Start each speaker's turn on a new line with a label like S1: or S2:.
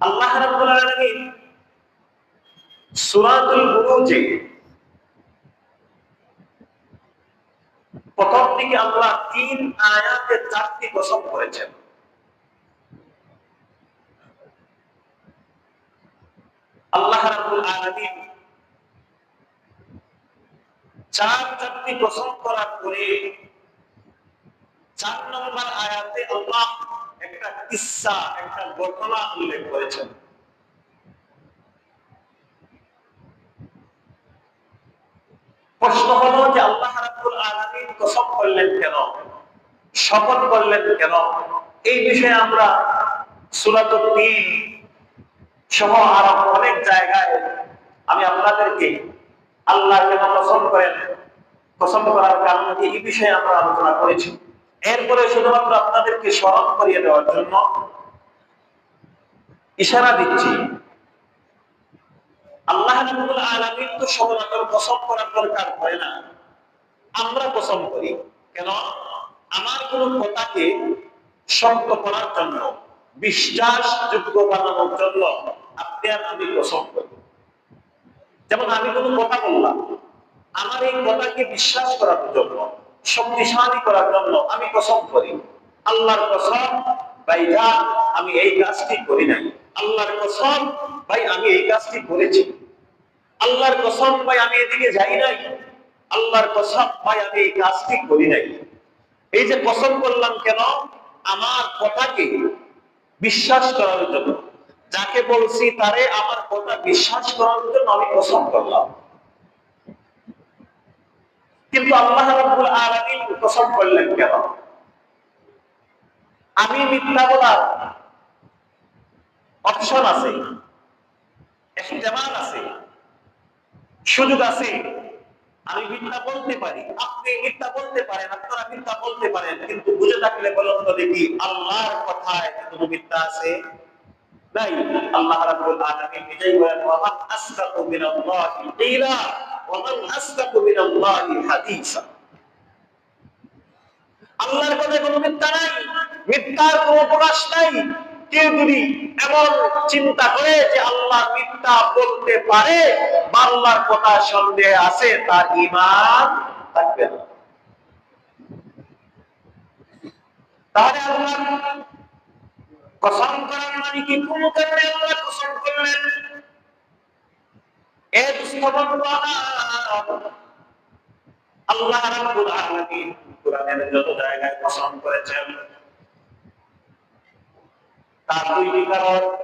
S1: আল্লাহ রাব্বুল আলামিন সূরাতুল বুরুজে প্রথম দিকে আল্লাহ তিন আয়াতে চারটি কসম করেছেন। আল্লাহ রাব্বুল আলামিন চার চারটি কসম করার পরে চার নম্বর আয়াতে আল্লাহ একটা কিসসা ঘটনা উল্লেখ করেছেন। প্রশ্ন হলো যে আল্লাহ রাব্বুল আলামিন কসম করলেন কেন? শপথ করলেন কেন? এই বিষয়ে আমরা তিন সহ আরও অনেক জায়গায় আমি আপনাদেরকে আল্লাহ কেন কসম করেন, কসম করার কারণ এই বিষয়ে আমরা আলোচনা করেছি। এরপরে শুধুমাত্র আপনাদেরকে স্মরণ করিয়ে দেওয়ার জন্য ইশারা দিচ্ছি। আল্লাহ রাব্বুল আলামিন তো সচরাচর কসম করার দরকার হয় না। আমরা কসম করি। কেন? আমার কোন কথাকে সত্য করার জন্য, বিশ্বাসযোগ্য বানানোর জন্য আপনি আর আমি কসম করি। যেমন আমি কোনো কথা বললাম, আমার এই কথাকে বিশ্বাস করার জন্য, শক্তিশালী করার জন্য আমি কসম করি। আল্লাহর কসম ভাইরা আমি এই কাজটি করি নাই। আল্লাহর কসম, ভাই, আমি এই কাজটি করেছি। আল্লাহর কসম, ভাই, আমি এদিকে যাই নাই। আল্লাহর কসম, ভাই, আমি এই কাজটি করি নাই। এই যে কসম করলাম কেন? আমার কথাকে বিশ্বাস করার জন্য। যাকে বলছি তারে আমার কথা বিশ্বাস করার জন্য আমি কসম করলাম। কিন্তু আল্লাহ রাব্বুল আলামিন কসম করলেন কেন? আমি মিথ্যা বলার অপশন আছে। আছে। সুযোগ আছে। আমি মিথ্যা বলতে পারি। আপনি মিথ্যা বলতে পারেন, আপনারা মিথ্যা বলতে পারেন, কিন্তু বুঝে থাকলে বলুন তো দেখি, আল্লাহর কথায় কোনো মিথ্যা আছে? নাই। আল্লাহ রাব্বুল আলামিন নিজেই বলেন ওয়া মান আসদাকু মিনাল্লাহি ওয়া মান আসদাকু মিনাল্লাহি আল্লাহর কথায় কোনো মিথ্যা নাই। মিথ্যার কোনো প্রকাশ নাই। কেউ যদি এমন চিন্তা করে যে আল্লাহ মিথ্যা বলতে পারে বা আল্লাহর কথা সন্দেহ আছে, তার ইমান থাকবে না। তাহলে আল্লাহ কসম মানে কি? কোন কারণে আল্লাহ কসম করলেন? আল্লাহ আলামিন কোরআনের যত জায়গায় কসম করেছেন তার দুইটি কারণ